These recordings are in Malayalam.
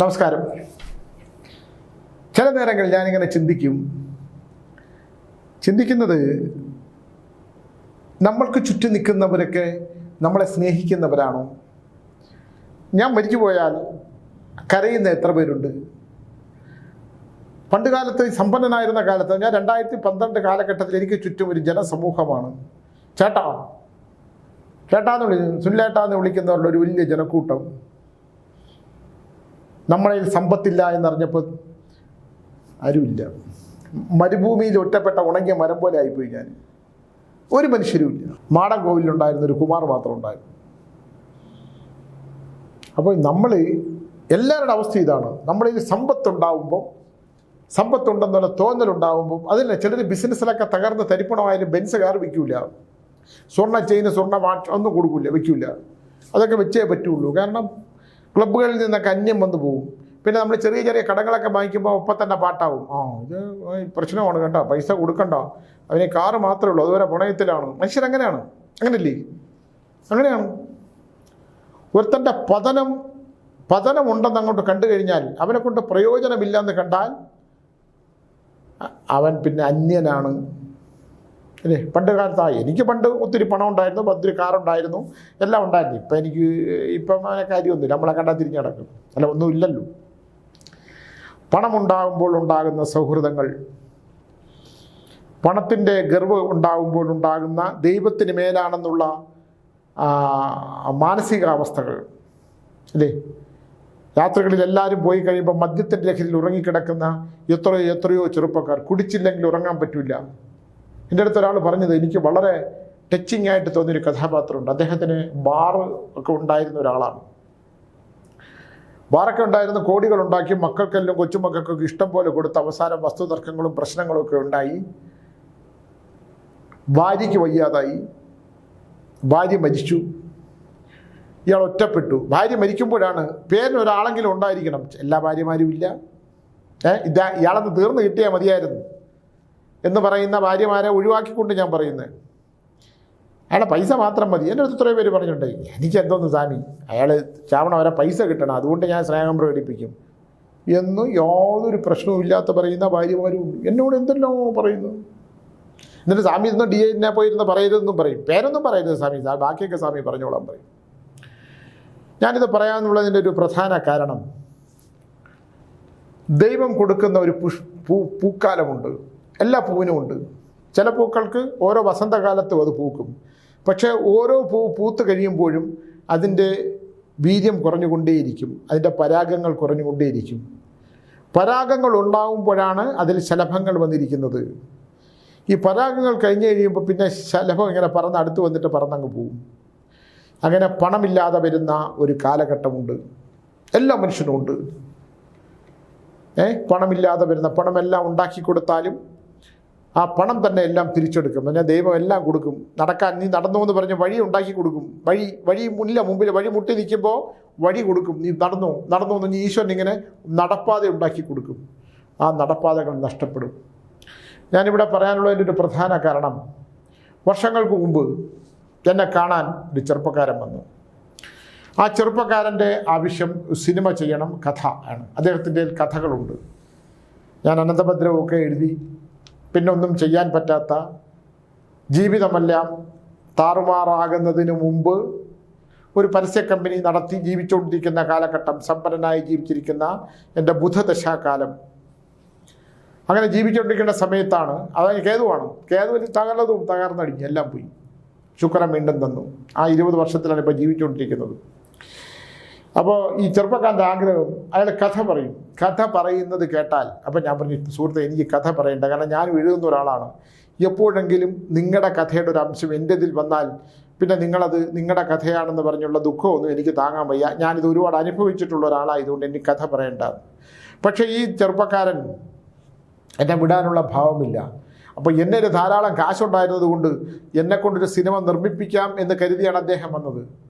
നമസ്കാരം. ചില നേരങ്ങളിൽ ഞാനിങ്ങനെ ചിന്തിക്കും. ചിന്തിക്കുന്നത് നമ്മൾക്ക് ചുറ്റും നിൽക്കുന്നവരൊക്കെ നമ്മളെ സ്നേഹിക്കുന്നവരാണോ? ഞാൻ മരിച്ചു പോയാൽ കരയുന്ന എത്ര പേരുണ്ട്? പണ്ട് കാലത്ത് സമ്പന്നനായിരുന്ന കാലത്ത് ഞാൻ രണ്ടായിരത്തി പന്ത്രണ്ട് കാലഘട്ടത്തിൽ എനിക്ക് ചുറ്റും ഒരു ജനസമൂഹമാണ്. ചേട്ടാ ചേട്ടാന്ന് വിളി സുനിലേട്ടാന്ന് വിളിക്കുന്നവരുടെ ഒരു വലിയ ജനക്കൂട്ടം. നമ്മളിൽ സമ്പത്തില്ല എന്നറിഞ്ഞപ്പോൾ ആരുമില്ല. മരുഭൂമിയിൽ ഒറ്റപ്പെട്ട ഉണങ്ങിയ മരം പോലെ ആയിപ്പോയി ഞാൻ. ഒരു മനുഷ്യരുമില്ല മാടൻ കോവിലുണ്ടായിരുന്ന ഒരു കുമാർ മാത്രം ഉണ്ടായിരുന്നു. അപ്പോൾ നമ്മൾ എല്ലാവരുടെ അവസ്ഥ ഇതാണ്. നമ്മളിൽ സമ്പത്തുണ്ടാവുമ്പോൾ സമ്പത്തുണ്ടെന്നുള്ള തോന്നലുണ്ടാവുമ്പോൾ അതിന് ചിലർ ബിസിനസ്സിലൊക്കെ തകർന്ന് തരിപ്പണമായാലും ബെൻസ് കാർ വയ്ക്കില്ല സ്വർണ ചെയിന് സ്വർണ വാച്ച് ഒന്നും കൊടുക്കില്ല വയ്ക്കില്ല അതൊക്കെ വെച്ചേ പറ്റുള്ളൂ. കാരണം ക്ലബ്ബുകളിൽ നിന്നൊക്കെ അന്യം വന്നു പോകും പിന്നെ നമ്മൾ ചെറിയ ചെറിയ കടകളൊക്കെ വാങ്ങിക്കുമ്പോൾ ഒപ്പം തന്നെ പാട്ടാവും. ആ ഇത് പ്രശ്നമാണ് കേട്ടോ. പൈസ കൊടുക്കണ്ട. അവന് കാറ് മാത്രമേ ഉള്ളൂ. അതുവരെ പണയത്തിലാണ്. മനുഷ്യരങ്ങനെയാണ് അങ്ങനെയല്ലേ? അങ്ങനെയാണ്. ഒരുത്തന്റെ പതനം പതനമുണ്ടെന്ന് അങ്ങോട്ട് കണ്ടു കഴിഞ്ഞാൽ അവനെ കൊണ്ട് പ്രയോജനമില്ലെന്ന് കണ്ടാൽ അവൻ പിന്നെ അന്യനാണ്. അല്ലേ? പണ്ട് കാലത്ത് ആ എനിക്ക് പണ്ട് ഒത്തിരി പണം ഉണ്ടായിരുന്നു ഒത്തിരി കാറുണ്ടായിരുന്നു എല്ലാം ഉണ്ടായിരുന്നു. ഇപ്പം എനിക്ക് ഇപ്പം അങ്ങനെ കാര്യമൊന്നുമില്ല. നമ്മളെ കണ്ടാൽ തിരിഞ്ഞ് നടക്കും. അല്ല ഒന്നുമില്ലല്ലോ പണമുണ്ടാകുമ്പോൾ ഉണ്ടാകുന്ന സൗഹൃദങ്ങൾ പണത്തിന്റെ ഗർവ് ഉണ്ടാകുമ്പോൾ ഉണ്ടാകുന്ന ദൈവത്തിന് മേലാണെന്നുള്ള മാനസികാവസ്ഥകൾ അല്ലേ? രാത്രികളിൽ എല്ലാവരും പോയി കഴിയുമ്പോൾ മദ്യത്തിന്റെ ലഹരിയിൽ ഉറങ്ങിക്കിടക്കുന്ന എത്രയോ എത്രയോ ചെറുപ്പക്കാർ കുടിച്ചില്ലെങ്കിൽ ഉറങ്ങാൻ പറ്റില്ല എന്റെ അടുത്ത് ഒരാൾ പറഞ്ഞത് എനിക്ക് വളരെ ടച്ചിങ് ആയിട്ട് തോന്നിയൊരു കഥാപാത്രമുണ്ട്. അദ്ദേഹത്തിന് ബാർ ഒക്കെ ഉണ്ടായിരുന്ന ഒരാളാണ്. ബാറൊക്കെ ഉണ്ടായിരുന്ന കോടികൾ ഉണ്ടാക്കി മക്കൾക്കെല്ലാം കൊച്ചുമക്കൾക്കൊക്കെ ഇഷ്ടം പോലെ കൊടുത്ത് അവസാനം വസ്തുതർക്കങ്ങളും പ്രശ്നങ്ങളും ഒക്കെ ഉണ്ടായി. ഭാര്യയ്ക്ക് വയ്യാതായി. ഭാര്യ മരിച്ചു. ഇയാൾ ഒറ്റപ്പെട്ടു. ഭാര്യ മരിക്കുമ്പോഴാണ് പേരിന് ഒരാളെങ്കിലും ഉണ്ടായിരിക്കണം. എല്ലാ ഭാര്യമാരും ഇല്ല. ഏഹ് ഇതാ ഇയാളെന്ന് തീർന്നു കിട്ടിയാൽ മതിയായിരുന്നു. എന്ന് പറയുന്ന ഭാര്യമാരെ ഒഴിവാക്കിക്കൊണ്ട് ഞാൻ പറയുന്നത് അയാളെ പൈസ മാത്രം മതി. എന്റെ അടുത്ത് ഇത്രയും പേര് പറഞ്ഞിട്ടുണ്ട്. എനിക്ക് എന്തോന്ന് സ്വാമി അയാൾ ചാവണം അവരെ പൈസ കിട്ടണം. അതുകൊണ്ട് ഞാൻ സ്നേഹം പ്രകടിപ്പിക്കും. എന്നും യാതൊരു പ്രശ്നവും ഇല്ലാത്ത പറയുന്ന ഭാര്യമാരും എന്നോട് എന്തെല്ലോ പറയുന്നു? എന്നിട്ട് സ്വാമി ഇന്ന് ഡി എന്നെ പോയിരുന്ന് പറയരുതെന്നും പറയും. പേരൊന്നും പറയരുത് സ്വാമി ബാക്കിയൊക്കെ സ്വാമി പറഞ്ഞോളാൻ പറയും. ഞാനിത് പറയാമെന്നുള്ളതിന്റെ ഒരു പ്രധാന കാരണം ദൈവം കൊടുക്കുന്ന ഒരു പുഷ് പൂ പൂക്കാലമുണ്ട്. എല്ലാ പൂവിനും ഉണ്ട്. ചില പൂക്കൾക്ക് ഓരോ വസന്തകാലത്തും അത് പൂക്കും. പക്ഷേ ഓരോ പൂ പൂത്ത് കഴിയുമ്പോഴും അതിന്റെ വീര്യം കുറഞ്ഞുകൊണ്ടേയിരിക്കും. അതിന്റെ പരാഗങ്ങൾ കുറഞ്ഞുകൊണ്ടേയിരിക്കും. പരാഗങ്ങൾ ഉണ്ടാകുമ്പോഴാണ് അതിൽ ശലഭങ്ങൾ വന്നിരിക്കുന്നത്. ഈ പരാഗങ്ങൾ കഴിഞ്ഞ് കഴിയുമ്പോൾ പിന്നെ ശലഭം ഇങ്ങനെ പറന്ന് അടുത്ത് വന്നിട്ട് പറന്നങ്ങ് പോവും. അങ്ങനെ പണമില്ലാതെ വരുന്ന ഒരു കാലഘട്ടമുണ്ട്. എല്ലാ മനുഷ്യനും ഉണ്ട്. ഏ? പണമില്ലാതെ വരുന്ന പണമെല്ലാം ഉണ്ടാക്കി കൊടുത്താലും ആ പണം തന്നെ എല്ലാം തിരിച്ചെടുക്കും. പിന്നെ ദൈവം എല്ലാം കൊടുക്കും. നടക്കാൻ നീ നടന്നു എന്ന് പറഞ്ഞ് വഴി ഉണ്ടാക്കി കൊടുക്കും. വഴി വഴി മുന്നില്ല മുമ്പിൽ വഴി മുട്ടി നിൽക്കുമ്പോൾ വഴി കൊടുക്കും. നീ നടന്നു നടന്നു എന്ന് നീ ഈശ്വരൻ ഇങ്ങനെ നടപ്പാത ഉണ്ടാക്കി കൊടുക്കും. ആ നടപ്പാതകൾ നഷ്ടപ്പെടും. ഞാനിവിടെ പറയാനുള്ളതിന്റെ ഒരു പ്രധാന കാരണം വർഷങ്ങൾക്ക് മുമ്പ് എന്നെ കാണാൻ ഒരു ചെറുപ്പക്കാരൻ വന്നു. ആ ചെറുപ്പക്കാരന്റെ ആവശ്യം സിനിമ ചെയ്യണം കഥ ആണ്. അദ്ദേഹത്തിന്റെ കഥകളുണ്ട്. ഞാൻ അനന്തഭദ്രമൊക്കെ എഴുതി പിന്നെ ഒന്നും ചെയ്യാൻ പറ്റാത്ത ജീവിതമെല്ലാം താറുമാറാകുന്നതിന് മുമ്പ് ഒരു പരസ്യ കമ്പനി നടത്തി ജീവിച്ചുകൊണ്ടിരിക്കുന്ന കാലഘട്ടം സമ്പന്നനായി ജീവിച്ചിരിക്കുന്ന എന്റെ ബുധദശാകാലം. അങ്ങനെ ജീവിച്ചുകൊണ്ടിരിക്കുന്ന സമയത്താണ് അതായത് കേതുവാണ്. കേതുവിന് തകർന്നതും തകർന്നടിഞ്ഞു എല്ലാം പോയി. ശുക്രൻ വീണ്ടും തന്നു. ആ ഇരുപത് വർഷത്തിലാണ് ഇപ്പോൾ ജീവിച്ചുകൊണ്ടിരിക്കുന്നത്. അപ്പോൾ ഈ ചെറുപ്പക്കാരന്റെ ആഗ്രഹം അയാൾ കഥ പറയും. കഥ പറയുന്നത് കേട്ടാൽ അപ്പം ഞാൻ പറഞ്ഞു സുഹൃത്തെ എനിക്ക് കഥ പറയണ്ട. കാരണം ഞാനും എഴുതുന്ന ഒരാളാണ്. എപ്പോഴെങ്കിലും നിങ്ങളുടെ കഥയുടെ ഒരു അംശം എന്റെ ഇതിൽ വന്നാൽ പിന്നെ നിങ്ങളത് നിങ്ങളുടെ കഥയാണെന്ന് പറഞ്ഞുള്ള ദുഃഖമൊന്നും എനിക്ക് താങ്ങാൻ വയ്യ. ഞാനിത് ഒരുപാട് അനുഭവിച്ചിട്ടുള്ള ഒരാളായതുകൊണ്ട് എനിക്ക് കഥ പറയേണ്ട. പക്ഷേ ഈ ചെറുപ്പക്കാരൻ എന്നെ വിടാനുള്ള ഭാവമില്ല. അപ്പോൾ എന്നെ ഒരു ധാരാളം കാശുണ്ടായിരുന്നത് കൊണ്ട് എന്നെക്കൊണ്ടൊരു സിനിമ നിർമ്മിപ്പിക്കാം എന്ന് കരുതിയാണ് അദ്ദേഹം വന്നത്.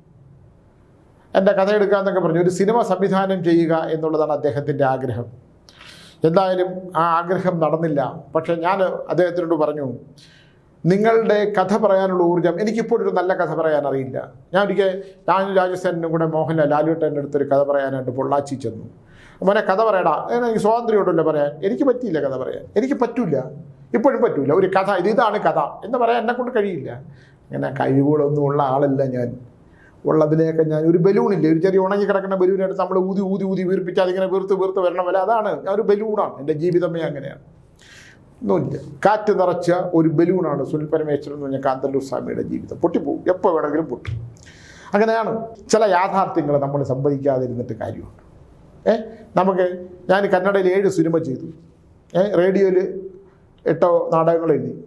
എന്റെ കഥ എടുക്കുക എന്നൊക്കെ പറഞ്ഞു. ഒരു സിനിമ സംവിധാനം ചെയ്യുക എന്നുള്ളതാണ് അദ്ദേഹത്തിന്റെ ആഗ്രഹം. എന്തായാലും ആ ആഗ്രഹം നടന്നില്ല. പക്ഷേ ഞാൻ അദ്ദേഹത്തിനോട് പറഞ്ഞു നിങ്ങളുടെ കഥ പറയാനുള്ള ഊർജം എനിക്കിപ്പോൾ ഒരു നല്ല കഥ പറയാൻ അറിയില്ല. ഞാൻ ഒരിക്കൽ ലാലു രാജസേനും കൂടെ മോഹൻലാൽ ലാലുവേട്ടന്റെ അടുത്തൊരു കഥ പറയാനായിട്ട് പൊള്ളാച്ചി ചെന്നു. മോനെ കഥ പറയടാ. എനിക്ക് സ്വാതന്ത്ര്യം ഉണ്ടല്ലോ പറയാൻ. എനിക്ക് പറ്റിയില്ല കഥ പറയാൻ. എനിക്ക് പറ്റില്ല ഇപ്പോഴും പറ്റില്ല ഒരു കഥ ഇത് ഇതാണ് കഥ. എന്ന് പറയാൻ എന്നെ കൊണ്ട് കഴിയില്ല. അങ്ങനെ കഴിവുകളൊന്നും ഉള്ള ആളല്ല ഞാൻ. ഉള്ളതിനെയൊക്കെ ഞാൻ ഒരു ബലൂണില്ലേ? ഒരു ചെറിയ ഉണങ്ങി കിടക്കുന്ന ബലൂണായിട്ട് നമ്മൾ ഊതി ഊതി ഊതി വീർപ്പിച്ച് അതിങ്ങനെ വീർത്ത് വീർത്ത് വരണ. അതാണ്. ഞാൻ ഒരു ബലൂണാണ്. എന്റെ ജീവിതമേ അങ്ങനെയാണ്. ഒന്നുമില്ല കാറ്റ് നിറച്ച ഒരു ബലൂണാണ് സുനിൽ പരമേശ്വരൻ എന്ന് പറഞ്ഞ കാന്തല്ലൂർ സ്വാമിയുടെ ജീവിതം. പൊട്ടിപ്പോവും. എപ്പോൾ വേണമെങ്കിലും പൊട്ടും. അങ്ങനെയാണ് ചില യാഥാർത്ഥ്യങ്ങൾ നമ്മൾ സംഭവിക്കാതിരുന്നിട്ട് കാര്യമുണ്ട്. ഏ? നമുക്ക് ഞാൻ കന്നഡയിൽ ഏഴ് സിനിമ ചെയ്തു. റേഡിയോയിൽ എട്ടോ നാടകങ്ങൾ എഴുതി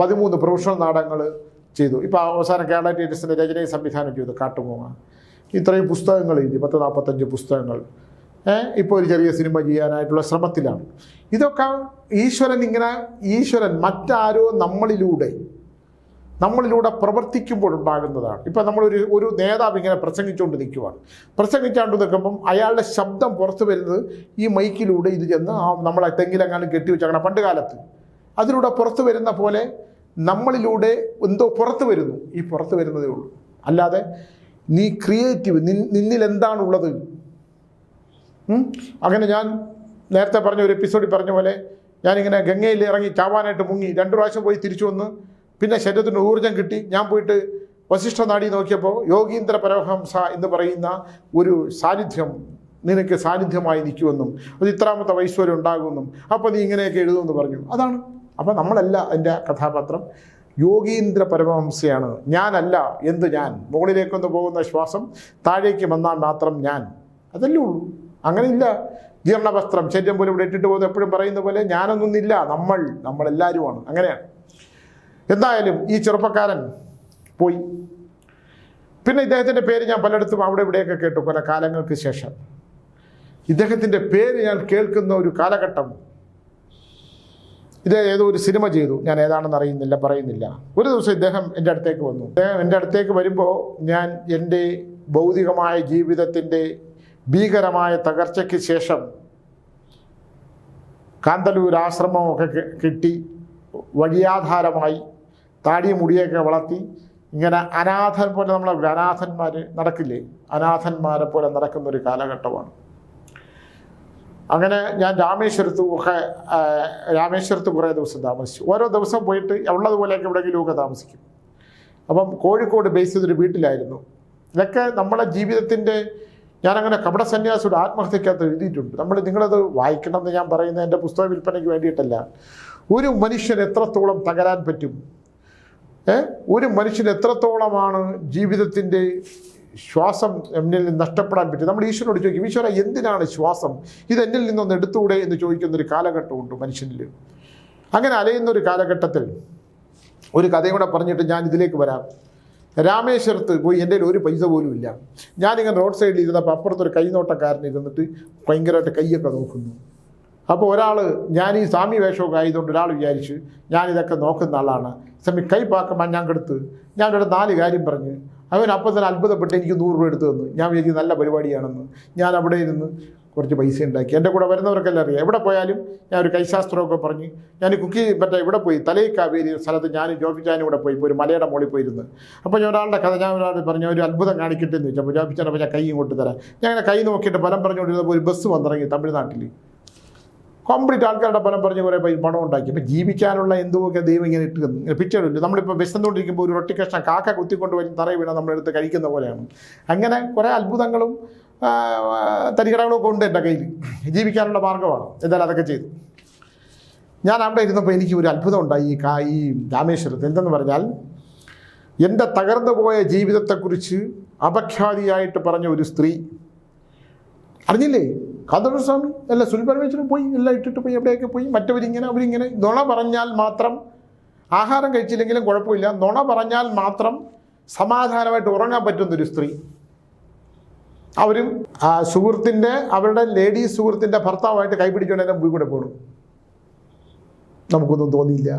പതിമൂന്ന് പ്രൊഫഷണൽ നാടകങ്ങൾ ചെയ്തു. ഇപ്പോൾ അവസാനം കേരള ടീച്ചേഴ്സിന്റെ രചനയും സംവിധാനം ചെയ്തു കാട്ടുമൂങ്ങ. ഇത്രയും പുസ്തകങ്ങൾ എഴുതി പത്ത് നാൽപ്പത്തഞ്ച് പുസ്തകങ്ങൾ. ഏഹ് ഇപ്പോൾ ഒരു ചെറിയ സിനിമ ചെയ്യാനായിട്ടുള്ള ശ്രമത്തിലാണ്. ഇതൊക്കെ ഈശ്വരൻ ഇങ്ങനെ ഈശ്വരൻ മറ്റാരോ നമ്മളിലൂടെ നമ്മളിലൂടെ പ്രവർത്തിക്കുമ്പോൾ ഉണ്ടാകുന്നതാണ്. ഇപ്പം നമ്മളൊരു ഒരു നേതാവ് ഇങ്ങനെ പ്രസംഗിച്ചുകൊണ്ട് നിൽക്കുവാണ്. പ്രസംഗിച്ചാണ്ട് നിൽക്കുമ്പം അയാളുടെ ശബ്ദം പുറത്തു വരുന്നത് ഈ മൈക്കിലൂടെ ഇത് ചെന്ന് ആ നമ്മളെ തെങ്ങിലെങ്ങാനും കെട്ടിവെച്ചാണ് പണ്ട് കാലത്ത്. അതിലൂടെ പുറത്തു വരുന്ന പോലെ നമ്മളിലൂടെ എന്തോ പുറത്തു വരുന്നു. ഈ പുറത്തു വരുന്നതേ ഉള്ളൂ. അല്ലാതെ നീ ക്രിയേറ്റീവ് നിന്നിൽ എന്താണുള്ളത്? അങ്ങനെ ഞാൻ നേരത്തെ പറഞ്ഞ ഒരു എപ്പിസോഡിൽ പറഞ്ഞ പോലെ ഞാനിങ്ങനെ ഗംഗയിൽ ഇറങ്ങി ചാവാനായിട്ട് മുങ്ങി രണ്ടു പ്രാവശ്യം പോയി തിരിച്ചു വന്ന് പിന്നെ ശരീരത്തിന് ഊർജം കിട്ടി. ഞാൻ പോയിട്ട് വശിഷ്ഠ നാടി നോക്കിയപ്പോൾ യോഗീന്ദ്ര പരമഹംസ എന്ന് പറയുന്ന ഒരു സാന്നിധ്യം നിനക്ക് സാന്നിധ്യമായി നിൽക്കുമെന്നും അത് ഇത്രാമത്തെ വൈശ്വര്യം ഉണ്ടാകുമെന്നും. അപ്പോൾ നീ ഇങ്ങനെയൊക്കെ എഴുതുമെന്ന് പറഞ്ഞു. അതാണ് അപ്പോൾ നമ്മളല്ല എന്റെ കഥാപാത്രം. യോഗീന്ദ്ര പരമഹംസയാണ്. ഞാനല്ല എന്ത് ഞാൻ? മുകളിലേക്കൊന്ന് പോകുന്ന ശ്വാസം താഴേക്ക് വന്നാൽ മാത്രം ഞാൻ. അതല്ലേ ഉള്ളൂ. അങ്ങനെയില്ല. ജീർണവസ്ത്രം ശരീരം പോലും ഇവിടെ ഇട്ടിട്ട് പോകുന്നത് എപ്പോഴും പറയുന്ന പോലെ ഞാനൊന്നുമില്ല. നമ്മൾ നമ്മളെല്ലാവരുമാണ് അങ്ങനെയാണ്. എന്തായാലും ഈ ചെറുപ്പക്കാരൻ പോയി. പിന്നെ ഇദ്ദേഹത്തിന്റെ പേര് ഞാൻ പലയിടത്തും അവിടെ ഇവിടെയൊക്കെ കേട്ടു. പല കാലങ്ങൾക്ക് ശേഷം. ഇദ്ദേഹത്തിന്റെ പേര് ഞാൻ കേൾക്കുന്ന ഒരു കാലഘട്ടം ഇത് ഏതോ ഒരു സിനിമ ചെയ്തു. ഞാൻ ഏതാണെന്ന് അറിയുന്നില്ല പറയുന്നില്ല. ഒരു ദിവസം ഇദ്ദേഹം എന്റെ അടുത്തേക്ക് വന്നു. അദ്ദേഹം എന്റെ അടുത്തേക്ക് വരുമ്പോൾ ഞാൻ എന്റെ ഭൗതികമായ ജീവിതത്തിന്റെ ഭീകരമായ തകർച്ചയ്ക്ക് ശേഷം കാന്തല്ലൂർ ആശ്രമമൊക്കെ കിട്ടി. വഴിയാധാരമായി താടി മുടിയൊക്കെ വളർത്തി. ഇങ്ങനെ അനാഥൻ പോലെ നമ്മളെ അനാഥന്മാർ നടക്കില്ലേ? അനാഥന്മാരെ പോലെ നടക്കുന്നൊരു കാലഘട്ടമാണ്. അങ്ങനെ ഞാൻ രാമേശ്വരത്ത് ഒക്കെ രാമേശ്വരത്ത് കുറേ ദിവസം താമസിച്ചു. ഓരോ ദിവസം പോയിട്ട് ഉള്ളതുപോലെയൊക്കെ എവിടെയെങ്കിലുമൊക്കെ താമസിക്കും. അപ്പം കോഴിക്കോട് ബേസ് ചെയ്തൊരു വീട്ടിലായിരുന്നു. ഇതൊക്കെ നമ്മളെ ജീവിതത്തിന്റെ ഞാനങ്ങനെ കപട സന്യാസിയുടെ ആത്മഹത്യക്കകത്ത് എഴുതിയിട്ടുണ്ട്. നമ്മൾ നിങ്ങളത് വായിക്കണം എന്ന് ഞാൻ പറയുന്നത് എന്റെ പുസ്തക വിൽപ്പനയ്ക്ക് വേണ്ടിയിട്ടല്ല. ഒരു മനുഷ്യൻ എത്രത്തോളം തകരാൻ പറ്റും? ഒരു മനുഷ്യൻ എത്രത്തോളമാണ് ജീവിതത്തിന്റെ ശ്വാസം എന്നിൽ നിന്ന് നഷ്ടപ്പെടാൻ പറ്റും. നമ്മൾ ഈശ്വരനോട് ചോദിക്കും ഈശ്വര എന്തിനാണ് ശ്വാസം? ഇത് എന്നിൽ നിന്നൊന്ന് എടുത്തുകൂടെ എന്ന് ചോദിക്കുന്ന ഒരു കാലഘട്ടമുണ്ട് മനുഷ്യനിൽ. അങ്ങനെ അലയുന്ന ഒരു കാലഘട്ടത്തിൽ ഒരു കഥയും കൂടെ പറഞ്ഞിട്ട് ഞാൻ ഇതിലേക്ക് വരാം. രാമേശ്വരത്ത് പോയി എന്റെ ഒരു പൈസ പോലും ഇല്ല. ഞാനിങ്ങനെ റോഡ് സൈഡിൽ ഇരുന്നപ്പോൾ അപ്പുറത്തൊരു കൈനോട്ടക്കാരൻ ഇരുന്നിട്ട് ഭയങ്കരമായിട്ട് കൈയൊക്കെ നോക്കുന്നു. അപ്പോൾ ഒരാൾ ഞാൻ ഈ സ്വാമി വേഷമൊക്കെ ആയതുകൊണ്ട് ഒരാൾ വിചാരിച്ചു ഞാനിതൊക്കെ നോക്കുന്ന ആളാണ്. സമയം കൈ പാക്കുമ്പോൾ ഞാൻ കെടുത്ത് ഞാൻ ഇവിടെ നാല് കാര്യം പറഞ്ഞ് അവൻ അപ്പം തന്നെ അത്ഭുതപ്പെട്ട് എനിക്ക് നൂറ് രൂപ എടുത്തു തന്നു. ഞാൻ വിചാരിച്ചു നല്ല പരിപാടിയാണെന്ന്. ഞാൻ അവിടെ ഇരുന്ന് കുറച്ച് പൈസ ഉണ്ടാക്കി. എന്റെ കൂടെ വരുന്നവർക്കെല്ലാം അറിയാം. എവിടെ പോയാലും ഞാൻ ഒരു കൈശാസ്ത്രമൊക്കെ പറഞ്ഞ് ഞാൻ കുക്കി മറ്റേ ഇവിടെ പോയി തലയിക്കാവേരി സ്ഥലത്ത് ഞാൻ ജോഫിച്ചാനും ഇവിടെ പോയി ഒരു മലയുടെ മുകളിൽ പോയിരുന്നു അപ്പോൾ ഞാൻ ഒരാളുടെ കഥ ഞാൻ ഒരാൾ പറഞ്ഞു ഒരു അത്ഭുതം കാണിക്കട്ടെ എന്ന് ചോദിച്ചു. അപ്പോൾ ജോഫിച്ചാനപ്പോൾ ഞാൻ കൈ ഇങ്ങോട്ട് തരാം ഞാൻ അങ്ങനെ കൈ നോക്കിയിട്ട് ഫലം പറഞ്ഞുകൊണ്ടിരുന്നപ്പോൾ ഒരു ബസ് വന്നിറങ്ങി തമിഴ്നാട്ടിൽ കോംപ്ലീറ്റ് ആൾക്കാരുടെ പണം പറഞ്ഞ് കുറേ പൈ പണം ഉണ്ടാക്കി. ഇപ്പം ജീവിക്കാനുള്ള എന്തുമൊക്കെ ദൈവം ഇങ്ങനെ ഇട്ട് പിച്ചറുണ്ട് നമ്മളിപ്പോൾ വിശന്നുകൊണ്ടിരിക്കുമ്പോൾ ഒരു റൊട്ടി കഷ്ണം കാക്ക കുത്തിക്കൊണ്ട് വരും തറയിൽ വീണ നമ്മളെടുത്ത് കഴിക്കുന്ന പോലെയാണ്. അങ്ങനെ കുറേ അത്ഭുതങ്ങളും തരികടകളും ഉണ്ട് എന്റെ കയ്യിൽ ജീവിക്കാനുള്ള മാർഗമാണ്. എന്തായാലും അതൊക്കെ ചെയ്തു. ഞാൻ അവിടെ ഇരുന്നപ്പോൾ എനിക്ക് ഒരു അത്ഭുതം ഉണ്ടായി. ഈ കാ ഈ രാമേശ്വരത്ത് എന്തെന്ന് പറഞ്ഞാൽ എന്റെ തകർന്നു പോയ ജീവിതത്തെക്കുറിച്ച് അപഖ്യാതിയായിട്ട് പറഞ്ഞ ഒരു സ്ത്രീ. അറിഞ്ഞില്ലേ? കാന്തോട് സ്വാമി അല്ല സുനിൽ പരമേശ്വരൻ പോയി എല്ലാം ഇട്ടിട്ട് പോയി എവിടെയൊക്കെ പോയി മറ്റവരിങ്ങനെ അവരിങ്ങനെ നുണ പറഞ്ഞാൽ മാത്രം ആഹാരം കഴിച്ചില്ലെങ്കിലും കുഴപ്പമില്ല. നുണ പറഞ്ഞാൽ മാത്രം സമാധാനമായിട്ട് ഉറങ്ങാൻ പറ്റുന്നൊരു സ്ത്രീ. അവരും ആ സുഹൃത്തിന്റെ അവരുടെ ലേഡി സുഹൃത്തിന്റെ ഭർത്താവായിട്ട് കൈപിടിച്ചുകൊണ്ട് എന്റെ മുമ്പിൽ കൂടെ പോകണം നമുക്കൊന്നും തോന്നിയില്ല.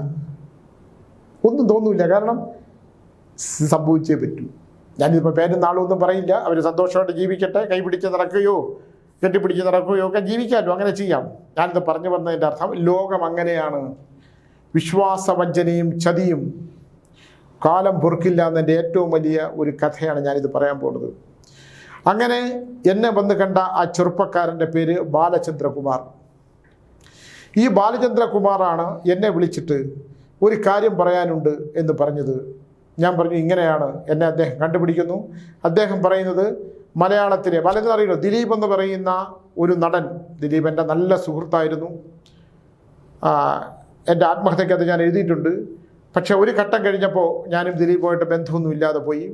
ഒന്നും തോന്നില്ല കാരണം സംഭവിച്ചേ പറ്റൂ. ഞാനിതിപ്പോൾ പേരും നാളും ഒന്നും പറയില്ല. അവർ സന്തോഷമായിട്ട് ജീവിക്കട്ടെ കൈപിടിച്ച് നടക്കുകയോ കെട്ടിപ്പിടിച്ച് നടക്കുകയോ ഒക്കെ ജീവിക്കാമല്ലോ അങ്ങനെ ചെയ്യാം. ഞാനിത് പറഞ്ഞു വന്നതിന്റെ അർത്ഥം ലോകം അങ്ങനെയാണ്. വിശ്വാസവഞ്ചനയും ചതിയും കാലം പൊറുക്കില്ല എന്നതിന്റെ ഏറ്റവും വലിയ ഒരു കഥയാണ് ഞാനിത് പറയാൻ പോകുന്നത്. അങ്ങനെ എന്നെ വന്ന് കണ്ട ആ ചെറുപ്പക്കാരന്റെ പേര് ബാലചന്ദ്രകുമാർ. ഈ ബാലചന്ദ്രകുമാറാണ് എന്നെ വിളിച്ചിട്ട് ഒരു കാര്യം പറയാനുണ്ട് എന്ന് പറഞ്ഞത്. ഞാൻ പറഞ്ഞു ഇങ്ങനെയാണ്. എന്നെ അദ്ദേഹം കണ്ടുപിടിക്കുന്നു. അദ്ദേഹം പറയുന്നത് മലയാളത്തിലെ പലരും അറിയില്ല ദിലീപ് എന്ന് പറയുന്ന ഒരു നടൻ ദിലീപ് എന്റെ നല്ല സുഹൃത്തായിരുന്നു. എന്റെ ആത്മഹത്യക്കകത്ത് ഞാൻ എഴുതിയിട്ടുണ്ട്. പക്ഷേ ഒരു ഘട്ടം കഴിഞ്ഞപ്പോൾ ഞാനും ദിലീപുമായിട്ട് ബന്ധമൊന്നും ഇല്ലാതെ പോയി.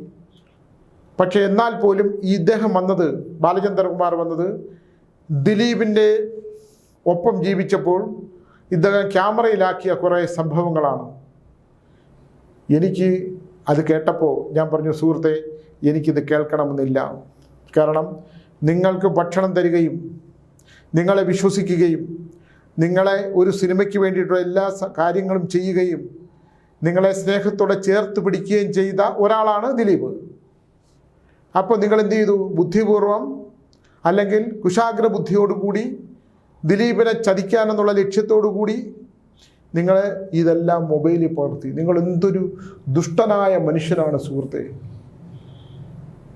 പക്ഷേ എന്നാൽ പോലും ഈ ഇദ്ദേഹം വന്നത് ബാലചന്ദ്രകുമാർ വന്നത് ദിലീപിന്റെ ഒപ്പം ജീവിച്ചപ്പോൾ ഇദ്ദേഹം ക്യാമറയിലാക്കിയ കുറേ സംഭവങ്ങളാണ്. എനിക്ക് അത് കേട്ടപ്പോൾ ഞാൻ പറഞ്ഞു സുഹൃത്തെ എനിക്കിത് കേൾക്കണമെന്നില്ല. കാരണം നിങ്ങൾക്ക് ഭക്ഷണം തരികയും നിങ്ങളെ വിശ്വസിക്കുകയും നിങ്ങളെ ഒരു സിനിമയ്ക്ക് വേണ്ടിയിട്ടുള്ള എല്ലാ കാര്യങ്ങളും ചെയ്യുകയും നിങ്ങളെ സ്നേഹത്തോടെ ചേർത്ത് പിടിക്കുകയും ചെയ്ത ഒരാളാണ് ദിലീപ്. അപ്പോൾ നിങ്ങൾ എന്ത് ചെയ്തു ബുദ്ധിപൂർവം അല്ലെങ്കിൽ കുശാഗ്ര ബുദ്ധിയോടുകൂടി ദിലീപിനെ ചതിക്കാനെന്നുള്ള ലക്ഷ്യത്തോടു കൂടി നിങ്ങൾ ഇതെല്ലാം മൊബൈലിൽ പകർത്തി. നിങ്ങൾ എന്തൊരു ദുഷ്ടനായ മനുഷ്യനാണ് സുഹൃത്തെ.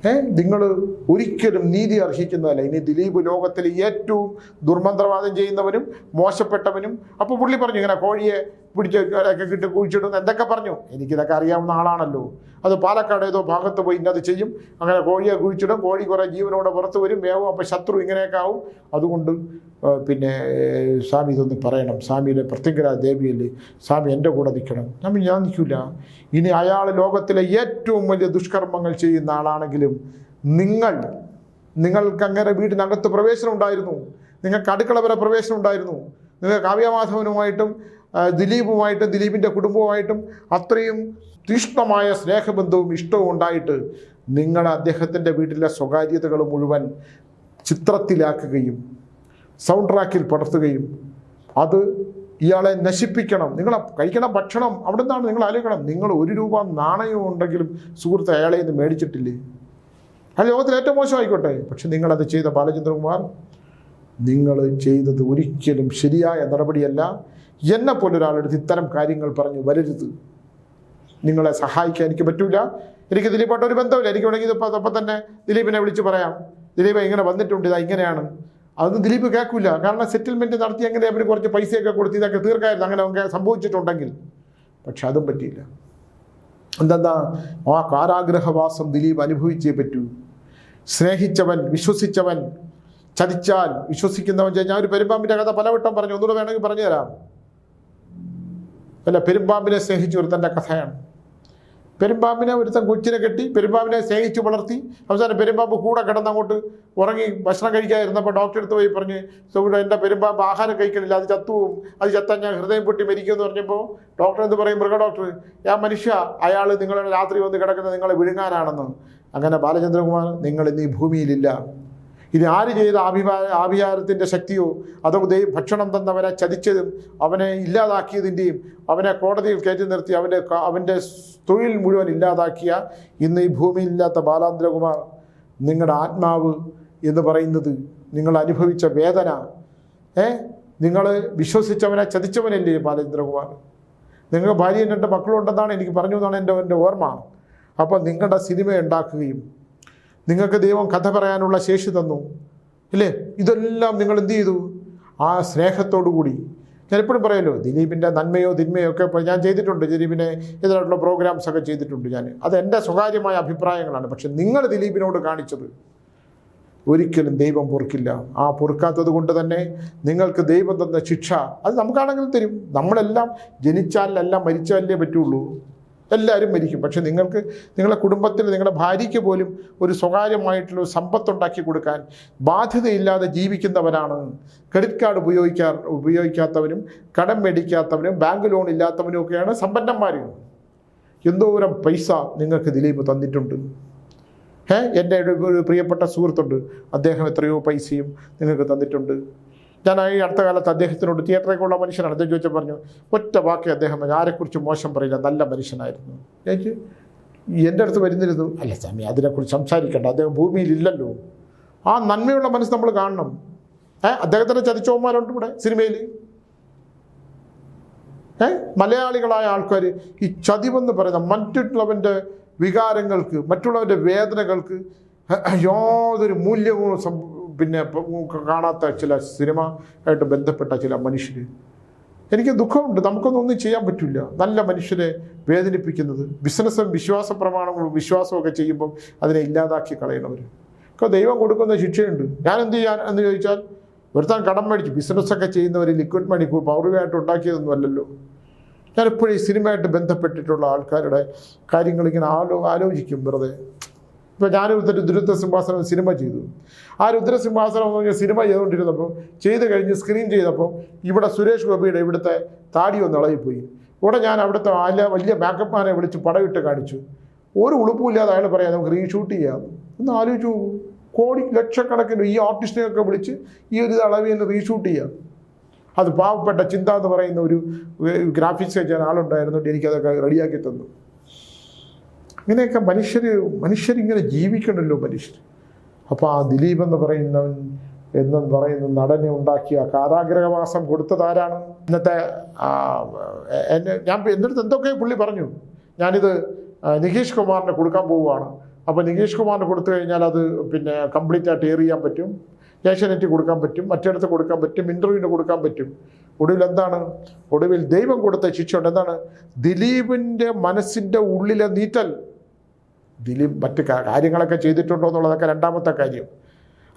ഏ? നിങ്ങൾ ഒരിക്കലും നീതി അർഹിക്കുന്നതല്ല. ഇനി ദിലീപ് ലോകത്തിലെ ഏറ്റവും ദുർമന്ത്രവാദം ചെയ്യുന്നവനും മോശപ്പെട്ടവനും അപ്പോൾ പുള്ളി പറഞ്ഞു ഇങ്ങനെ കോഴിയെ പിടിച്ച് ഒക്കെ കിട്ടി കുഴിച്ചിടുന്നു. എന്തൊക്കെ പറഞ്ഞു? എനിക്കിതൊക്കെ അറിയാവുന്ന ആളാണല്ലോ. അത് പാലക്കാട് ഏതോ ഭാഗത്ത് പോയി ഇന്നത് ചെയ്യും. അങ്ങനെ കോഴിയെ കുഴിച്ചിടും. കോഴി കുറേ ജീവനോടെ പുറത്ത് വരും. വേവും. അപ്പം ശത്രു ഇങ്ങനെയൊക്കെ ആവും. അതുകൊണ്ട് പിന്നെ സ്വാമി ഇതൊന്ന് പറയണം. സ്വാമിയിലെ പ്രത്യങ്കര ദേവിയല്ലേ സ്വാമി എന്റെ കൂടെ നിൽക്കണം. സ്വാമി ഞാൻ നിൽക്കില്ല. ഇനി അയാൾ ലോകത്തിലെ ഏറ്റവും വലിയ ദുഷ്കർമ്മങ്ങൾ ചെയ്യുന്ന ആളാണെങ്കിലും നിങ്ങൾ നിങ്ങൾക്ക് അങ്ങനെ വീടിനകത്ത് പ്രവേശനം ഉണ്ടായിരുന്നു. നിങ്ങൾക്ക് അടുക്കള വരെ പ്രവേശനം ഉണ്ടായിരുന്നു. നിങ്ങൾ കാവ്യമാധവനുമായിട്ടും ദിലീപുമായിട്ടും ദിലീപിന്റെ കുടുംബവുമായിട്ടും അത്രയും തീഷ്ണമായ സ്നേഹബന്ധവും ഇഷ്ടവും ഉണ്ടായിട്ട് നിങ്ങൾ അദ്ദേഹത്തിന്റെ വീട്ടിലെ സ്വകാര്യതകൾ മുഴുവൻ ചിത്രത്തിലാക്കുകയും സൗണ്ട് ട്രാക്കിൽ പടർത്തുകയും അത് ഇയാളെ നശിപ്പിക്കണം. നിങ്ങൾ കഴിക്കണ ഭക്ഷണം അവിടെ നിന്നാണ് നിങ്ങൾ ആലോചിക്കണം നിങ്ങൾ ഒരു രൂപ നാണയം ഉണ്ടെങ്കിലും സുഹൃത്ത് അയാളെ നിന്ന് മേടിച്ചിട്ടില്ലേ? അത് ലോകത്തിൽ ഏറ്റവും മോശമായിക്കോട്ടെ. പക്ഷെ നിങ്ങളത് ചെയ്ത ബാലചന്ദ്രകുമാർ നിങ്ങൾ ചെയ്തത് ഒരിക്കലും ശരിയായ നടപടിയല്ല. എന്നെ പോലൊരാളെടുത്ത് ഇത്തരം കാര്യങ്ങൾ പറഞ്ഞു വരരുത്. നിങ്ങളെ സഹായിക്കാൻ എനിക്ക് പറ്റൂല. എനിക്ക് ദിലീപായിട്ട് ഒരു ബന്ധമില്ല എനിക്ക് വേണമെങ്കിൽ ഇതിപ്പോൾ അപ്പം തന്നെ ദിലീപിനെ വിളിച്ച് പറയാം. ദിലീപ് ഇങ്ങനെ വന്നിട്ടുണ്ട് ഇതാ ഇങ്ങനെയാണ്. അതൊന്നും ദിലീപ് കേൾക്കില്ല കാരണം സെറ്റിൽമെന്റ് നടത്തി അങ്ങനെ അവർ കുറച്ച് പൈസയൊക്കെ കൊടുത്ത് ഇതൊക്കെ തീർക്കായിരുന്നു. അങ്ങനെ സംഭവിച്ചിട്ടുണ്ടെങ്കിൽ. പക്ഷെ അതും പറ്റിയില്ല. എന്തെന്താ? ആ കാരാഗ്രഹവാസം ദിലീപ് അനുഭവിച്ചേ പറ്റൂ. സ്നേഹിച്ചവൻ വിശ്വസിച്ചവൻ ചതിച്ചാൽ വിശ്വസിക്കുന്നവൻ ഞാൻ ഒരു പെരുമ്പാമ്പിന്റെ കഥ പലവട്ടം പറഞ്ഞു. ഒന്നുകൂടെ വേണമെങ്കിൽ പറഞ്ഞു തരാം അല്ല പെരുമ്പാമ്പിനെ സ്നേഹിച്ച ഒരുത്തന്റെ കഥയാണ്. പെരുമ്പാമ്പിനെ ഒരുത്തൻ കൊച്ചിനെ കെട്ടി പെരുമ്പാമ്പിനെ സ്നേഹിച്ച് വളർത്തി അവസാനം പെരുമ്പാമ്പ് കൂടെ കിടന്ന് അങ്ങോട്ട് ഉറങ്ങി ഭക്ഷണം കഴിക്കാതിരുന്നപ്പോൾ ഡോക്ടർ അടുത്ത് പോയി പറഞ്ഞ് സുഖം എന്റെ പെരുമ്പാമ്പ് ആഹാരം കഴിക്കണില്ല അത് ചത്തുവും അത് ചത്താൻ ഞാൻ ഹൃദയം പൊട്ടി മരിക്കും എന്ന് പറഞ്ഞപ്പോൾ ഡോക്ടർ എന്ത് പറയും? മൃഗ ഡോക്ടർ ഞാൻ മനുഷ്യ അയാൾ നിങ്ങളുടെ രാത്രി വന്ന് കിടക്കുന്നത് നിങ്ങളെ വിഴുങ്ങാനാണെന്ന്. അങ്ങനെ ബാലചന്ദ്രകുമാർ നിങ്ങൾ ഇന്ന് ഈ ഭൂമിയിലില്ല ഇനി ആര് ചെയ്ത ആഭിമാ ആഭിചാരത്തിന്റെ ശക്തിയോ? അതോ ദൈവം ഭക്ഷണം തന്നവനെ ചതിച്ചതും അവനെ ഇല്ലാതാക്കിയതിന്റെയും അവനെ കോടതിയിൽ കയറ്റി നിർത്തി അവന്റെ അവന്റെ തൊഴിൽ മുഴുവൻ ഇല്ലാതാക്കിയ ഇന്ന് ഈ ഭൂമിയിലില്ലാത്ത ബാലാന്ദ്രകുമാർ നിങ്ങളുടെ ആത്മാവ് എന്ന് പറയുന്നത് നിങ്ങൾ അനുഭവിച്ച വേദന. ഏ? നിങ്ങൾ വിശ്വസിച്ചവനെ ചതിച്ചവനല്ലേ ബാലേന്ദ്രകുമാർ? നിങ്ങൾക്ക് ഭാര്യയും രണ്ട് മക്കളുണ്ടെന്നാണ് എനിക്ക് പറഞ്ഞു എന്നാണ് എന്റെ എന്റെ ഓർമ്മ. അപ്പോൾ നിങ്ങളുടെ സിനിമ ഉണ്ടാക്കുകയും നിങ്ങൾക്ക് ദൈവം കഥ പറയാനുള്ള ശേഷി തന്നു. ഇല്ലേ? ഇതെല്ലാം നിങ്ങൾ എന്ത് ചെയ്തു? ആ സ്നേഹത്തോടുകൂടി. ഞാൻ എപ്പോഴും പറയുമല്ലോ ദിലീപിന്റെ നന്മയോ തിന്മയോ ഒക്കെ ഞാൻ ചെയ്തിട്ടുണ്ട്. ദിലീപിനെ എതിരായിട്ടുള്ള പ്രോഗ്രാംസ് ഒക്കെ ചെയ്തിട്ടുണ്ട് ഞാൻ. അത് എന്റെ സ്വകാര്യമായ അഭിപ്രായങ്ങളാണ്. പക്ഷെ നിങ്ങൾ ദിലീപിനോട് കാണിച്ചത് ഒരിക്കലും ദൈവം പൊറുക്കില്ല. ആ പൊറുക്കാത്തത് കൊണ്ട് തന്നെ നിങ്ങൾക്ക് ദൈവം തന്ന ശിക്ഷ അത് നമുക്കാണെങ്കിലും തരും. നമ്മളെല്ലാം ജനിച്ചാലെല്ലാം മരിച്ചാലേ പറ്റുള്ളൂ. എല്ലാവരും മരിക്കും. പക്ഷെ നിങ്ങൾക്ക് നിങ്ങളുടെ കുടുംബത്തിൽ നിങ്ങളുടെ ഭാര്യയ്ക്ക് പോലും ഒരു സ്വകാര്യമായിട്ടുള്ള സമ്പത്തുണ്ടാക്കി കൊടുക്കാൻ ബാധ്യതയില്ലാതെ ജീവിക്കുന്നവരാണ്. ക്രെഡിറ്റ് കാർഡ് ഉപയോഗിക്കാ ഉപയോഗിക്കാത്തവരും കടം മേടിക്കാത്തവരും ബാങ്ക് ലോൺ ഇല്ലാത്തവരും ഒക്കെയാണ് സമ്പന്നന്മാർ എന്തോരം പൈസ നിങ്ങൾക്ക് ദിലീപ് തന്നിട്ടുണ്ട്. ഏ? എന്റെ ഒരു പ്രിയപ്പെട്ട സുഹൃത്തുണ്ട്. അദ്ദേഹം എത്രയോ പൈസയും നിങ്ങൾക്ക് തന്നിട്ടുണ്ട്. ഞാൻ ഈ അടുത്ത കാലത്ത് അദ്ദേഹത്തിനോട് തിയേറ്ററേക്കുള്ള മനുഷ്യനാണ്. അദ്ദേഹം ചോദിച്ചാൽ പറഞ്ഞു ഒറ്റ വാക്ക് അദ്ദേഹം പറഞ്ഞു, ആരെക്കുറിച്ച് മോശം പറയില്ല. നല്ല മനുഷ്യനായിരുന്നു. എനിക്ക് എന്റെ അടുത്ത് വരുന്നിരുന്നു. അല്ല സ്വാമി അതിനെക്കുറിച്ച് സംസാരിക്കേണ്ട. അദ്ദേഹം ഭൂമിയിലില്ലല്ലോ. ആ നന്മയുള്ള മനസ്സ് നമ്മൾ കാണണം. ഏ അദ്ദേഹത്തിന്റെ ചതിച്ചോന്മാരുണ്ട് ഇവിടെ സിനിമയിൽ ഏ മലയാളികളായ ആൾക്കാർ ഈ ചതിവെന്ന് പറയുന്ന മറ്റുള്ളവന്റെ വികാരങ്ങൾക്ക് മറ്റുള്ളവന്റെ വേദനകൾക്ക് യാതൊരു മൂല്യവും പിന്നെ കാണാത്ത ചില സിനിമ ആയിട്ട് ബന്ധപ്പെട്ട ചില മനുഷ്യർ എനിക്ക് ദുഃഖമുണ്ട്. നമുക്കൊന്നും ചെയ്യാൻ പറ്റില്ല. നല്ല മനുഷ്യരെ വേദനിപ്പിക്കുന്നത് ബിസിനസ്സും വിശ്വാസ പ്രമാണങ്ങളും വിശ്വാസമൊക്കെ ചെയ്യുമ്പോൾ ചെയ്യുമ്പം അതിനെ ഇല്ലാതാക്കി കളയണവർ ഒക്കെ ദൈവം കൊടുക്കുന്ന ശിക്ഷയുണ്ട്. ഞാൻ എന്ത് ചെയ്യാൻ എന്ന് ചോദിച്ചാൽ ഒരുത്താൻ കടം മേടിച്ചു ബിസിനസ്സൊക്കെ ചെയ്യുന്നവർ ലിക്വിഡ് മണി പൗർവമായിട്ട് ഉണ്ടാക്കിയതൊന്നും അല്ലല്ലോ. ഞാനിപ്പോഴും ഈ സിനിമയായിട്ട് ബന്ധപ്പെട്ടിട്ടുള്ള ആൾക്കാരുടെ കാര്യങ്ങൾ ഇങ്ങനെ ആലോ ആലോചിക്കും വെറുതെ. ഇപ്പോൾ ഞാൻ ഒരു രുദ്രസിംഹാസനം സിംഹാസനം സിനിമ ചെയ്തു. ആ രുദ്രസിംഹാസനം എന്ന് പറഞ്ഞ സിനിമ ചെയ്തുകൊണ്ടിരുന്നപ്പോൾ ചെയ്ത് കഴിഞ്ഞ് സ്ക്രീൻ ചെയ്തപ്പോൾ ഇവിടെ സുരേഷ് ഗോപിയുടെ ഇവിടുത്തെ താടി ഒന്ന് ഇളകിപ്പോയി ഇവിടെ ഞാൻ അവിടുത്തെ ആല വലിയ ബാക്കപ്പ്മാനെ വിളിച്ച് പടവിട്ട് കാണിച്ചു. ഒരു ഉളുപ്പുമില്ലാതെ അയാൾ പറയാം നമുക്ക് റീഷൂട്ട് ചെയ്യാം ഒന്ന് ആലോചിച്ചു. കോടി ലക്ഷക്കണക്കിന് ഈ ആർട്ടിസ്റ്റിനെയൊക്കെ വിളിച്ച് ഈ ഒരു അളവിൽ റീഷൂട്ട് ചെയ്യാം. അത് പാവപ്പെട്ട ചിന്ത എന്ന് പറയുന്ന ഒരു ഗ്രാഫിക്സ് ചെയ്യാൻ ആളുണ്ടായിരുന്നു എനിക്കതൊക്കെ റെഡിയാക്കി തന്നു. ഇങ്ങനെയൊക്കെ മനുഷ്യർ മനുഷ്യരിങ്ങനെ ജീവിക്കണമല്ലോ മനുഷ്യർ അപ്പോൾ ആ ദിലീപ് എന്ന് പറയുന്നവൻ എന്നും പറയുന്ന നടനെ ഉണ്ടാക്കിയ കാരാഗ്രഹവാസം കൊടുത്തതാരാണ് ഇന്നത്തെ എന്നെ ഞാൻ എന്റെ അടുത്ത് എന്തൊക്കെ പുള്ളി പറഞ്ഞു? ഞാനിത് നികേഷ് കുമാറിന് കൊടുക്കാൻ പോവുകയാണ്. അപ്പോൾ നികേഷ് കുമാറിന് കൊടുത്തു കഴിഞ്ഞാൽ അത് പിന്നെ കംപ്ലീറ്റ് ആയിട്ട് എയർ ചെയ്യാൻ പറ്റും. ഏഷ്യാനെറ്റ് കൊടുക്കാൻ പറ്റും. മറ്റിടത്ത് കൊടുക്കാൻ പറ്റും. ഇന്റർവ്യൂവിന് കൊടുക്കാൻ പറ്റും. ഒടുവിൽ എന്താണ്? ഒടുവിൽ ദൈവം കൊടുത്ത ശിക്ഷയുണ്ട്. എന്താണ്? ദിലീപിന്റെ മനസ്സിന്റെ ഉള്ളിലെ നീറ്റൽ. ദിലീപ് മറ്റ് കാര്യങ്ങളൊക്കെ ചെയ്തിട്ടുണ്ടോ എന്നുള്ളതൊക്കെ രണ്ടാമത്തെ കാര്യം.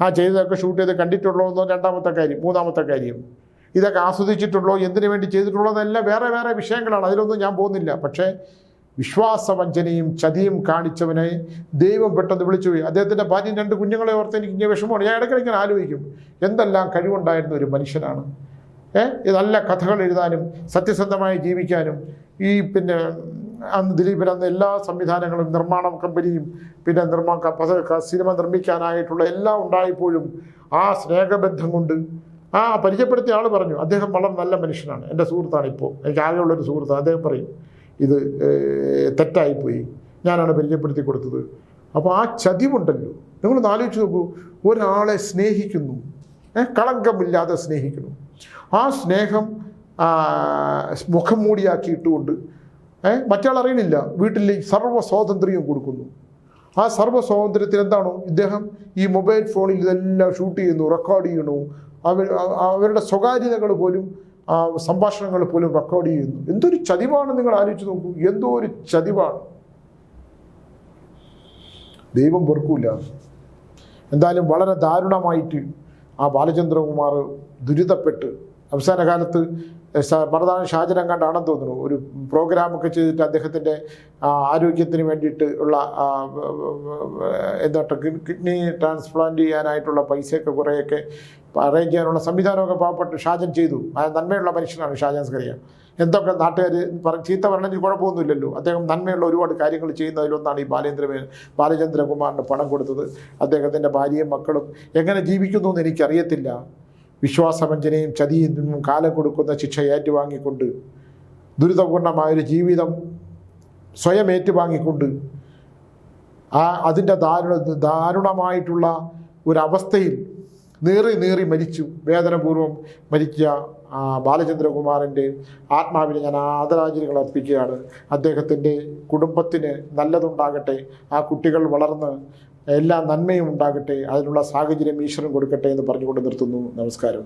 ആ ചെയ്തതൊക്കെ ഷൂട്ട് ചെയ്ത് കണ്ടിട്ടുള്ളോ എന്നോ രണ്ടാമത്തെ കാര്യം മൂന്നാമത്തെ കാര്യം. ഇതൊക്കെ ആസ്വദിച്ചിട്ടുള്ളോ എന്തിനു വേണ്ടി ചെയ്തിട്ടുള്ളോ എന്നെല്ലാം വേറെ വേറെ വിഷയങ്ങളാണ്. അതിലൊന്നും ഞാൻ പോകുന്നില്ല. പക്ഷേ വിശ്വാസവഞ്ചനയും ചതിയും കാണിച്ചവനെ ദൈവം പെട്ടെന്ന് വിളിച്ചു പോയി. അദ്ദേഹത്തിന്റെ ഭാര്യയും രണ്ട് കുഞ്ഞുങ്ങളെ ഓർത്ത് എനിക്ക് ഇങ്ങനെ വിഷമമാണ്. ഞാൻ ഇടയ്ക്കിടയ്ക്ക് ഇങ്ങനെ ആലോചിക്കും. എന്തെല്ലാം കഴിവുണ്ടായിരുന്ന ഒരു മനുഷ്യനാണ്. ഏഹ് നല്ല കഥകൾ എഴുതാനും സത്യസന്ധമായി ജീവിക്കാനും ഈ പിന്നെ അന്ന് ദിലീപിന് അന്ന് എല്ലാ സംവിധാനങ്ങളും നിർമ്മാണ കമ്പനിയും പിന്നെ നിർമ്മാണ സിനിമ നിർമ്മിക്കാനായിട്ടുള്ള എല്ലാം ഉണ്ടായപ്പോഴും ആ സ്നേഹബന്ധം കൊണ്ട് ആ പരിചയപ്പെടുത്തിയ ആൾ പറഞ്ഞു അദ്ദേഹം വളരെ നല്ല മനുഷ്യനാണ്. എന്റെ സുഹൃത്താണ് ഇപ്പോൾ. എനിക്ക് ആകെയുള്ളൊരു സുഹൃത്താണ്. അദ്ദേഹം പറയും ഇത് തെറ്റായിപ്പോയി. ഞാനാണ് പരിചയപ്പെടുത്തി കൊടുത്തത്. അപ്പോൾ ആ ചതിവുണ്ടല്ലോ. നിങ്ങളൊന്ന് ആലോചിച്ച് നോക്കൂ ഒരാളെ സ്നേഹിക്കുന്നു കളങ്കമില്ലാതെ സ്നേഹിക്കുന്നു. ആ സ്നേഹം മുഖം മൂടിയാക്കി ഇട്ടുകൊണ്ട് ഏ, മറ്റാൾ അറിയണില്ല വീട്ടിൽ സർവ സ്വാതന്ത്ര്യവും കൊടുക്കുന്നു. ആ സർവ സ്വാതന്ത്ര്യത്തിൽ എന്താണോ? ഇദ്ദേഹം ഈ മൊബൈൽ ഫോണിൽ ഇതെല്ലാം ഷൂട്ട് ചെയ്യുന്നു റെക്കോർഡ് ചെയ്യണു അവർ അവരുടെ സ്വകാര്യതകൾ പോലും ആ സംഭാഷണങ്ങൾ പോലും റെക്കോർഡ് ചെയ്യുന്നു. എന്തൊരു ചതിവാണ് നിങ്ങൾ ആലോചിച്ച് നോക്കൂ. എന്തോ ഒരു ചതിവാണ്. ദൈവം വെറുക്കൂല. എന്തായാലും വളരെ ദാരുണമായിട്ട് ആ ബാലചന്ദ്രകുമാർ ദുരിതപ്പെട്ട് അവസാന കാലത്ത് മറദാൻ ഷാജനം കണ്ടാണെന്ന് തോന്നുന്നു. ഒരു പ്രോഗ്രാമൊക്കെ ചെയ്തിട്ട് അദ്ദേഹത്തിന്റെ ആരോഗ്യത്തിന് വേണ്ടിയിട്ട് ഉള്ള എന്താ കിഡ്നി ട്രാൻസ്പ്ലാന്റ് ചെയ്യാനായിട്ടുള്ള പൈസയൊക്കെ കുറേയൊക്കെ അറേഞ്ച് ചെയ്യാനുള്ള സംവിധാനമൊക്കെ പാവപ്പെട്ട് ഷാജൻ ചെയ്തു. ആ നന്മയുള്ള മനുഷ്യനാണ് ഷാജൻ സ്കറിയ. എന്തൊക്കെ നാട്ടുകാർ ചീത്ത പറഞ്ഞെങ്കിൽ കുഴപ്പമൊന്നുമില്ലല്ലോ. അദ്ദേഹം നന്മയുള്ള ഒരുപാട് കാര്യങ്ങൾ ചെയ്യുന്നതിലൊന്നാണ് ഈ ബാലേന്ദ്ര ബാലചന്ദ്രകുമാറിന് പണം കൊടുത്തത്. അദ്ദേഹത്തിന്റെ ഭാര്യയും മക്കളും എങ്ങനെ ജീവിക്കുന്നു എന്ന് എനിക്കറിയത്തില്ല. വിശ്വാസവഞ്ചനയും ചതിയിൽ നിന്നും കാലം കൊടുക്കുന്ന ശിക്ഷ ഏറ്റുവാങ്ങിക്കൊണ്ട് ദുരിതപൂർണമായൊരു ജീവിതം സ്വയം ഏറ്റുവാങ്ങിക്കൊണ്ട് ആ അതിന്റെ ദാരുണ ദാരുണമായിട്ടുള്ള ഒരവസ്ഥയിൽ നീറി നീറി മരിച്ചു. വേദനപൂർവം മരിച്ച ബാലചന്ദ്രകുമാറിന്റെ ആത്മാവിനെ ഞാൻ ആദരാഞ്ജലികൾ അർപ്പിക്കുകയാണ്. അദ്ദേഹത്തിന്റെ കുടുംബത്തിന് നല്ലതുണ്ടാകട്ടെ. ആ കുട്ടികൾ വളർന്ന് എല്ലാ നന്മയും ഉണ്ടാകട്ടെ അതിനുള്ള സാഹചര്യം ഈശ്വരൻ കൊടുക്കട്ടെ എന്ന് പറഞ്ഞുകൊണ്ട് നിർത്തുന്നു. നമസ്കാരം.